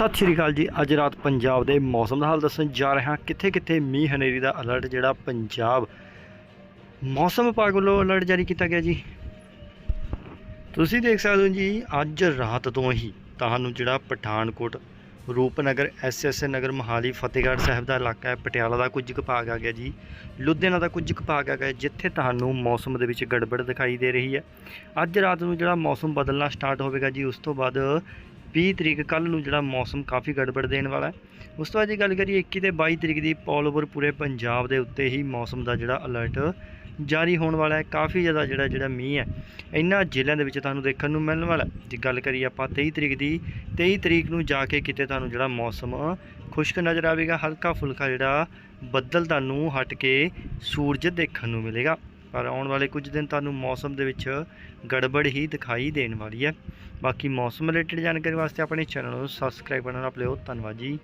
ਸਤਿ ਸ਼੍ਰੀ ਅਕਾਲ ਜੀ। ਅੱਜ ਰਾਤ ਪੰਜਾਬ ਦੇ ਮੌਸਮ ਦਾ ਹਾਲ ਦੱਸਣ ਜਾ ਰਿਹਾ ਕਿੱਥੇ ਕਿੱਥੇ ਮੀਂਹ ਹਨੇਰੀ ਦਾ ਅਲਰਟ ਜਿਹੜਾ ਪੰਜਾਬ ਮੌਸਮ ਵਿਭਾਗ ਵੱਲੋਂ ਅਲਰਟ ਜਾਰੀ ਕੀਤਾ ਗਿਆ ਜੀ। ਤੁਸੀਂ ਦੇਖ ਸਕਦੇ ਹੋ ਜੀ, ਅੱਜ ਰਾਤ ਤੋਂ ਹੀ ਤੁਹਾਨੂੰ ਜਿਹੜਾ ਪਠਾਨਕੋਟ ਰੂਪਨਗਰ ਐਸਐਸ ਨਗਰ ਮਹਾਲੀ ਫਤਿਹਗੜ੍ਹ ਸਾਹਿਬ ਦਾ ਇਲਾਕਾ ਹੈ। ਪਟਿਆਲਾ ਦਾ ਕੁਝ ਕੁ ਭਾਗ ਆ ਗਿਆ ਜੀ। ਲੁਧਿਆਣਾ ਦਾ ਕੁਝ ਕੁ ਭਾਗ ਆ ਗਿਆ, ਜਿੱਥੇ ਤੁਹਾਨੂੰ ਮੌਸਮ ਦੇ ਵਿੱਚ ਗੜਬੜ ਦਿਖਾਈ ਦੇ ਰਹੀ ਹੈ। ਅੱਜ ਰਾਤ ਨੂੰ ਜਿਹੜਾ ਮੌਸਮ ਬਦਲਣਾ ਸਟਾਰਟ ਹੋਵੇਗਾ ਜੀ, ਉਸ ਤੋਂ ਬਾਅਦ 20 ਤਰੀਕ ਕੱਲ ਨੂੰ ਜਿਹੜਾ ਮੌਸਮ ਕਾਫੀ ਗੜਬੜ ਦੇਣ ਵਾਲਾ ਉਸ ਤੋਂ ਬਾਅਦ ਜੇ ਗੱਲ ਕਰੀਏ 21 ਤੇ 22 ਤਰੀਕ ਦੀ ਪੌਲ ਓਵਰ ਪੂਰੇ ਪੰਜਾਬ ਦੇ ਉੱਤੇ ਹੀ ਮੌਸਮ ਦਾ ਜਿਹੜਾ ਅਲਰਟ ਜਾਰੀ ਹੋਣ ਵਾਲਾ ਹੈ। ਕਾਫੀ ਜ਼ਿਆਦਾ ਜਿਹੜਾ ਜਿਹੜਾ ਮੀਂਹ ਹੈ, ਇਹਨਾਂ ਜ਼ਿਲ੍ਹਿਆਂ ਦੇ ਵਿੱਚ ਤੁਹਾਨੂੰ ਦੇਖਣ ਨੂੰ ਮਿਲਣ ਵਾਲਾ ਜੇ ਗੱਲ ਕਰੀਏ ਆਪਾਂ 23 ਤਰੀਕ ਦੀ 23 ਤਰੀਕ ਨੂੰ ਜਾ ਕੇ ਕਿਤੇ ਤੁਹਾਨੂੰ ਜਿਹੜਾ ਮੌਸਮ ਖੁਸ਼ਕ ਨਜ਼ਰ ਆਵੇਗਾ। ਹਲਕਾ ਫੁਲਕਾ ਜਿਹੜਾ ਬੱਦਲ ਤੁਹਾਨੂੰ ਹਟ ਕੇ ਸੂਰਜ ਦੇਖਣ ਨੂੰ ਮਿਲੇਗਾ। ਪਰ ਆਉਣ ਵਾਲੇ ਕੁਝ ਦਿਨ ਤੁਹਾਨੂੰ ਮੌਸਮ ਦੇ ਵਿੱਚ ਗੜਬੜ ਹੀ ਦਿਖਾਈ ਦੇਣ ਵਾਲੀ ਹੈ। ਬਾਕੀ ਮੌਸਮ ਰਿਲੇਟਡ ਜਾਣਕਾਰੀ ਵਾਸਤੇ ਆਪਣੇ ਚੈਨਲ ਨੂੰ ਸਬਸਕ੍ਰਾਈਬ ਕਰਨਾ ਨਾ ਭੁੱਲਿਓ ਧੰਨਵਾਦ ਜੀ।